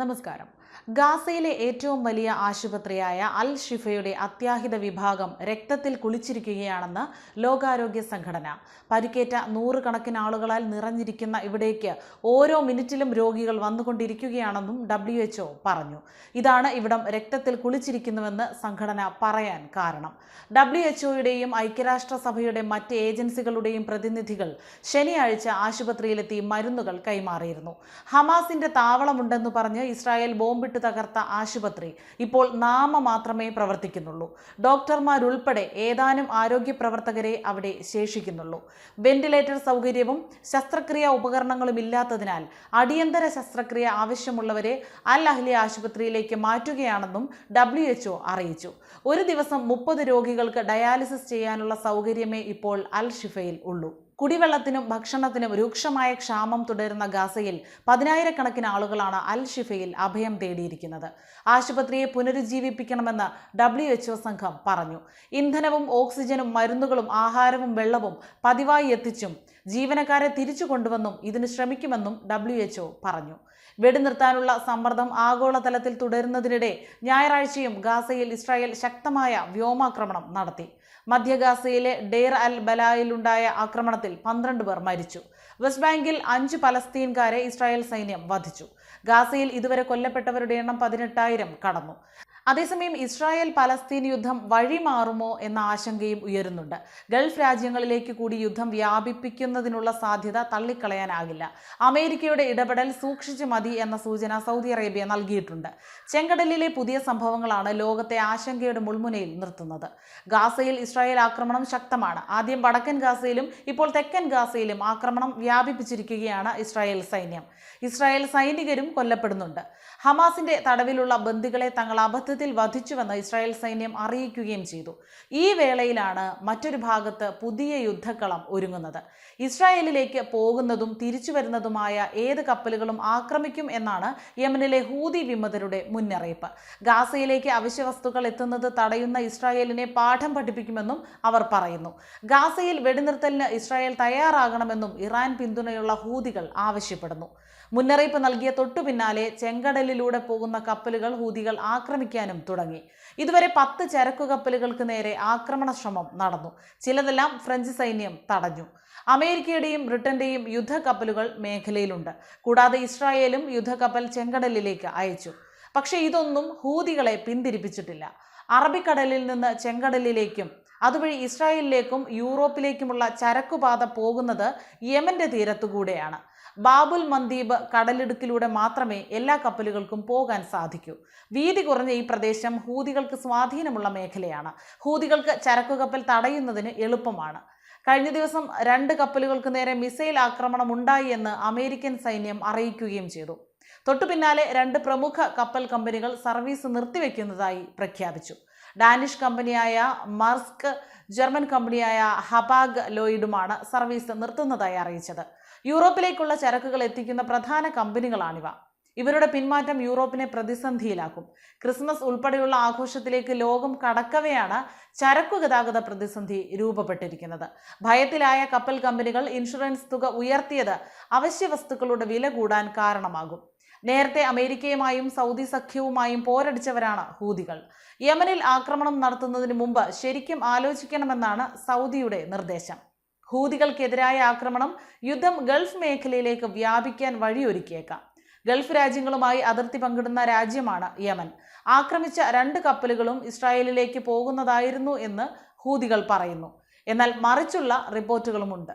നമസ്കാരം. ഗാസയിലെ ഏറ്റവും വലിയ ആശുപത്രിയായ അൽ ഷിഫയുടെ അത്യാഹിത വിഭാഗം രക്തത്തിൽ കുളിച്ചിരിക്കുകയാണെന്ന് ലോകാരോഗ്യ സംഘടന. പരിക്കേറ്റ നൂറുകണക്കിന് ആളുകളാൽ നിറഞ്ഞിരിക്കുന്ന ഇവിടേക്ക് ഓരോ മിനിറ്റിലും രോഗികൾ വന്നുകൊണ്ടിരിക്കുകയാണെന്നും ഡബ്ല്യു എച്ച്ഒ പറഞ്ഞു. ഇതാണ് ഇവിടം രക്തത്തിൽ കുളിച്ചിരിക്കുന്നുവെന്ന് സംഘടന പറയാൻ കാരണം. ഡബ്ല്യു എച്ച്ഒയുടെയും ഐക്യരാഷ്ട്രസഭയുടെ മറ്റ് ഏജൻസികളുടെയും പ്രതിനിധികൾ ശനിയാഴ്ച ആശുപത്രിയിലെത്തി മരുന്നുകൾ കൈമാറിയിരുന്നു. ഹമാസിന്റെ താവളമുണ്ടെന്ന് പറഞ്ഞ് ഇസ്രായേൽ ബോംബിട്ട് തകർത്ത ആശുപത്രി. ഇപ്പോൾ നാമ മാത്രമേ പ്രവർത്തിക്കുന്നുള്ളൂ. ഡോക്ടർമാരുൾപ്പെടെ ഏതാനും ആരോഗ്യ പ്രവർത്തകരെ അവിടെ ശേഷിക്കുന്നുള്ളൂ. വെന്റിലേറ്റർ സൗകര്യവും ശസ്ത്രക്രിയാ ഉപകരണങ്ങളും ഇല്ലാത്തതിനാൽ അടിയന്തര ശസ്ത്രക്രിയ ആവശ്യമുള്ളവരെ അൽ അഹ്ലി ആശുപത്രിയിലേക്ക് മാറ്റുകയാണെന്നും ഡബ്ല്യു എച്ച്ഒ അറിയിച്ചു. ഒരു ദിവസം മുപ്പത് രോഗികൾക്ക് ഡയാലിസിസ് ചെയ്യാനുള്ള സൗകര്യമേ ഇപ്പോൾ അൽ ഷിഫയിൽ ഉള്ളൂ. കുടിവെള്ളത്തിനും ഭക്ഷണത്തിനും രൂക്ഷമായ ക്ഷാമം തുടരുന്ന ഗാസയിൽ പതിനായിരക്കണക്കിന് ആളുകളാണ് അൽ ഷിഫയിൽ അഭയം തേടിയിരിക്കുന്നത്. ആശുപത്രിയെ പുനരുജ്ജീവിപ്പിക്കണമെന്ന് ഡബ്ല്യു എച്ച്ഒ സംഘം പറഞ്ഞു. ഇന്ധനവും ഓക്സിജനും മരുന്നുകളും ആഹാരവും വെള്ളവും പതിവായി എത്തിച്ചും ജീവനക്കാരെ തിരിച്ചു കൊണ്ടുവന്നും ഇതിന് ശ്രമിക്കുമെന്നും ഡബ്ല്യു പറഞ്ഞു. വെടിനിർത്താനുള്ള സമ്മർദ്ദം ആഗോളതലത്തിൽ തുടരുന്നതിനിടെ ഞായറാഴ്ചയും ഗാസയിൽ ഇസ്രായേൽ ശക്തമായ വ്യോമാക്രമണം നടത്തി. മധ്യ ഗാസയിലെ ഡെയർ അൽ ബലായിലുണ്ടായ ആക്രമണത്തിൽ പന്ത്രണ്ട് പേർ മരിച്ചു. വെസ്റ്റ് ബാങ്കിൽ അഞ്ച് പലസ്തീൻകാരെ ഇസ്രായേൽ സൈന്യം വധിച്ചു. ഗാസയിൽ ഇതുവരെ കൊല്ലപ്പെട്ടവരുടെ എണ്ണം പതിനെട്ടായിരം കടന്നു. അതേസമയം ഇസ്രായേൽ പലസ്തീൻ യുദ്ധം വഴിമാറുമോ എന്ന ആശങ്കയും ഉയരുന്നുണ്ട്. ഗൾഫ് രാജ്യങ്ങളിലേക്ക് കൂടി യുദ്ധം വ്യാപിപ്പിക്കുന്നതിനുള്ള സാധ്യത തള്ളിക്കളയാനാകില്ല. അമേരിക്കയുടെ ഇടപെടൽ സൂക്ഷിച്ചു മതി എന്ന സൂചന സൗദി അറേബ്യ നൽകിയിട്ടുണ്ട്. ചെങ്കടലിലെ പുതിയ സംഭവങ്ങളാണ് ലോകത്തെ ആശങ്കയുടെ മുൾമുനയിൽ നിർത്തുന്നത്. ഗാസയിൽ ഇസ്രായേൽ ആക്രമണം ശക്തമാണ്. ആദ്യം വടക്കൻ ഗാസയിലും ഇപ്പോൾ തെക്കൻ ഗാസയിലും ആക്രമണം വ്യാപിപ്പിച്ചിരിക്കുകയാണ് ഇസ്രായേൽ സൈന്യം. ഇസ്രായേൽ സൈനികരും കൊല്ലപ്പെടുന്നുണ്ട്. ഹമാസിന്റെ തടവിലുള്ള ബന്ദികളെ തങ്ങൾ അബദ്ധത്തിൽ വധിച്ചുവെന്ന് ഇസ്രായേൽ സൈന്യം അറിയിക്കുകയും ചെയ്തു. ഈ വേളയിലാണ് മറ്റൊരു ഭാഗത്ത് പുതിയ യുദ്ധക്കളം ഒരുങ്ങുന്നത്. ഇസ്രായേലിലേക്ക് പോകുന്നതും തിരിച്ചു വരുന്നതുമായ ഏത് കപ്പലുകളും ആക്രമിക്കും എന്നാണ് യമനിലെ ഹൂതി വിമതരുടെ മുന്നറിയിപ്പ്. ഗാസയിലേക്ക് അവശ്യവസ്തുക്കൾ എത്തുന്നത് തടയുന്ന ഇസ്രായേലിനെ പാഠം പഠിപ്പിക്കുമെന്നും അവർ പറയുന്നു. ഗാസയിൽ വെടിനിർത്തലിന് ഇസ്രായേൽ തയ്യാറാകണമെന്നും ഇറാൻ പിന്തുണയുള്ള ഹൂതികൾ ആവശ്യപ്പെടുന്നു. മുന്നറിയിപ്പ് നൽകിയ തൊട്ടു പിന്നാലെ ചെങ്കടലിലൂടെ പോകുന്ന കപ്പലുകൾ ഹൂതികൾ ആക്രമിക്കാനും തുടങ്ങി. ഇതുവരെ പത്ത് ചരക്കു കപ്പലുകൾക്ക് നേരെ ആക്രമണ ശ്രമം നടന്നു. ചിലതെല്ലാം ഫ്രഞ്ച് സൈന്യം തടഞ്ഞു. അമേരിക്കയുടെയും ബ്രിട്ടന്റെയും യുദ്ധക്കപ്പലുകൾ മേഖലയിലുണ്ട്. കൂടാതെ ഇസ്രായേലും യുദ്ധക്കപ്പൽ ചെങ്കടലിലേക്ക് അയച്ചു. പക്ഷേ ഇതൊന്നും ഹൂതികളെ പിന്തിരിപ്പിച്ചിട്ടില്ല. അറബിക്കടലിൽ നിന്ന് ചെങ്കടലിലേക്കും അതുവഴി ഇസ്രായേലിലേക്കും യൂറോപ്പിലേക്കുമുള്ള ചരക്കുപാത പോകുന്നത് യമന്റെ തീരത്തുകൂടെയാണ് ബാബുൽ മന്ദീപ് കടലിടുക്കിലൂടെ മാത്രമേ എല്ലാ കപ്പലുകൾക്കും പോകാൻ സാധിക്കൂ. വീതി കുറഞ്ഞ ഈ പ്രദേശം ഹൂതികൾക്ക് സ്വാധീനമുള്ള മേഖലയാണ്. ഹൂതികൾക്ക് ചരക്കുകപ്പൽ തടയുന്നതിന് എളുപ്പമാണ്. കഴിഞ്ഞ ദിവസം രണ്ട് കപ്പലുകൾക്ക് നേരെ മിസൈൽ ആക്രമണം ഉണ്ടായി എന്ന് അമേരിക്കൻ സൈന്യം അറിയിക്കുകയും ചെയ്തു. തൊട്ടു പിന്നാലെ രണ്ട് പ്രമുഖ കപ്പൽ കമ്പനികൾ സർവീസ് നിർത്തിവെക്കുന്നതായി പ്രഖ്യാപിച്ചു. ഡാനിഷ് കമ്പനിയായ മർസ്ക് ജർമ്മൻ കമ്പനിയായ ഹബാഗ് ലോയിഡുമാണ് സർവീസ് നിർത്തുന്നതായി അറിയിച്ചത്. യൂറോപ്പിലേക്കുള്ള ചരക്കുകൾ എത്തിക്കുന്ന പ്രധാന കമ്പനികളാണിവ. ഇവരുടെ പിന്മാറ്റം യൂറോപ്പിനെ പ്രതിസന്ധിയിലാക്കും. ക്രിസ്മസ് ഉൾപ്പെടെയുള്ള ആഘോഷത്തിലേക്ക് ലോകം കടക്കവെയാണ് ചരക്കു ഗതാഗത പ്രതിസന്ധി രൂപപ്പെട്ടിരിക്കുന്നത്. ഭയത്തിലായ കപ്പൽ കമ്പനികൾ ഇൻഷുറൻസ് തുക ഉയർത്തിയത് അവശ്യ വസ്തുക്കളുടെ വില കൂടാൻ കാരണമാകും. നേരത്തെ അമേരിക്കയുമായും സൗദി സഖ്യവുമായും പോരടിച്ചവരാണ് ഹൂതികൾ. യമനിൽ ആക്രമണം നടത്തുന്നതിന് മുമ്പ് ശരിക്കും ആലോചിക്കണമെന്നാണ് സൗദിയുടെ നിർദ്ദേശം. ഹൂതികൾക്കെതിരായ ആക്രമണം യുദ്ധം ഗൾഫ് മേഖലയിലേക്ക് വ്യാപിക്കാൻ വഴിയൊരുക്കിയേക്കാം. ഗൾഫ് രാജ്യങ്ങളുമായി അതിർത്തി പങ്കിടുന്ന രാജ്യമാണ് യമൻ. ആക്രമിച്ച രണ്ട് കപ്പലുകളും ഇസ്രായേലിലേക്ക് പോകുന്നതായിരുന്നു എന്ന് ഹൂതികൾ പറയുന്നു. എന്നാൽ മറിച്ചുള്ള റിപ്പോർട്ടുകളുമുണ്ട്.